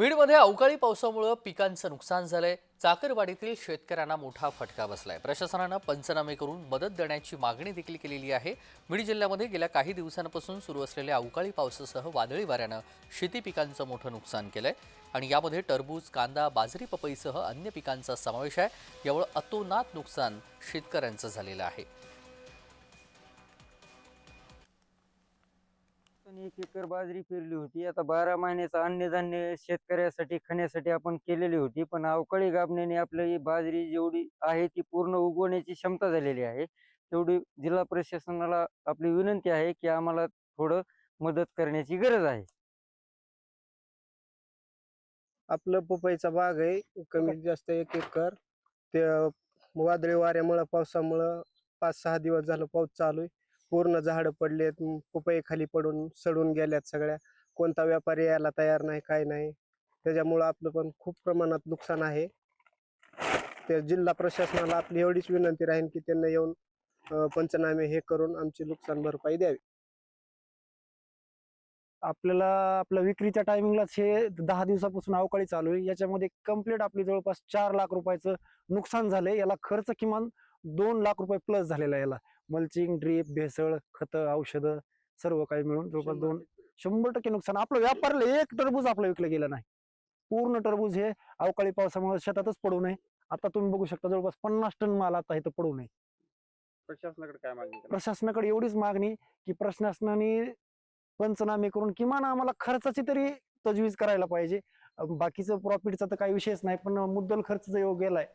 बीडमध्ये अवकाळी पावसामुळं पिकांचं नुकसान झालंय. चाकरवाडीतील शेतकऱ्यांना मोठा फटका बसलाय. प्रशासनानं पंचनामे करून मदत देण्याची मागणी देखील केलेली आहे. बीड जिल्ह्यामध्ये गेल्या काही दिवसांपासून सुरू असलेल्या अवकाळी पावसासह वादळी वाऱ्यानं शेती पिकांचं मोठं नुकसान केलंय. आणि यामध्ये टरबूज कांदा बाजरी पपईसह अन्य पिकांचा समावेश आहे. यामुळे अतोनात नुकसान शेतकऱ्यांचं झालेलं आहे. वर्षातून एक एकर बाजरी पेरली होती. आता बारा महिन्याचं अन्नधान्य शेतकऱ्यासाठी खाण्यासाठी आपण केलेली होती. पण अवकाळी गाबण्याने आपली बाजरी जेवढी आहे ती पूर्ण उगवण्याची क्षमता झालेली आहे. तेवढी जिल्हा प्रशासनाला आपली विनंती आहे की आम्हाला थोडं मदत करण्याची गरज आहे. आपलं पपईचा बाग आहे. कमीत जास्त एक एकर. ते वादळी वाऱ्यामुळं पावसामुळं पाच सहा दिवस झालं पाऊस चालू आहे. पूर्ण झाडं पडलेत पपई खाली पडून सडून गेल्यात सगळ्या. कोणता व्यापारी यायला तयार नाही काय नाही. त्याच्यामुळं आपलं पण खूप प्रमाणात नुकसान आहे. ते जिल्हा प्रशासनाला आपली एवढीच विनंती राहील की त्यांना येऊन पंचनामे हे करून आमची नुकसान भरपाई द्यावी. आपल्याला आपल्या विक्रीच्या टायमिंगलाच हे दहा दिवसापासून अवकाळी चालू आहे. याच्यामध्ये कंप्लीट आपली जवळपास चार लाख रुपयाचं नुकसान झालंय. याला खर्च किमान दोन लाख रुपये प्लस झालेला याला. मल्चिंग ड्रीप भेसळ खतं औषधं सर्व काही मिळून जवळपास दोन शंभर टक्के नुकसान. आपलं व्यापाऱ्याला एक टरबूज आपलं विकलं गेलं नाही. पूर्ण टरबूज हे अवकाळी पावसामुळे शेतातच पडू नये. आता तुम्ही बघू शकता जवळपास पन्नास टन माल आता इथं पडू नये. प्रशासनाकडे काय मागणी? प्रशासनाकडे एवढीच मागणी की प्रशासनाने पंचनामे करून किमान आम्हाला खर्चाची तरी तजवीज करायला पाहिजे. बाकीचं प्रॉफिटचा तर काही विषयच नाही पण मुद्दल खर्च जो गेलाय.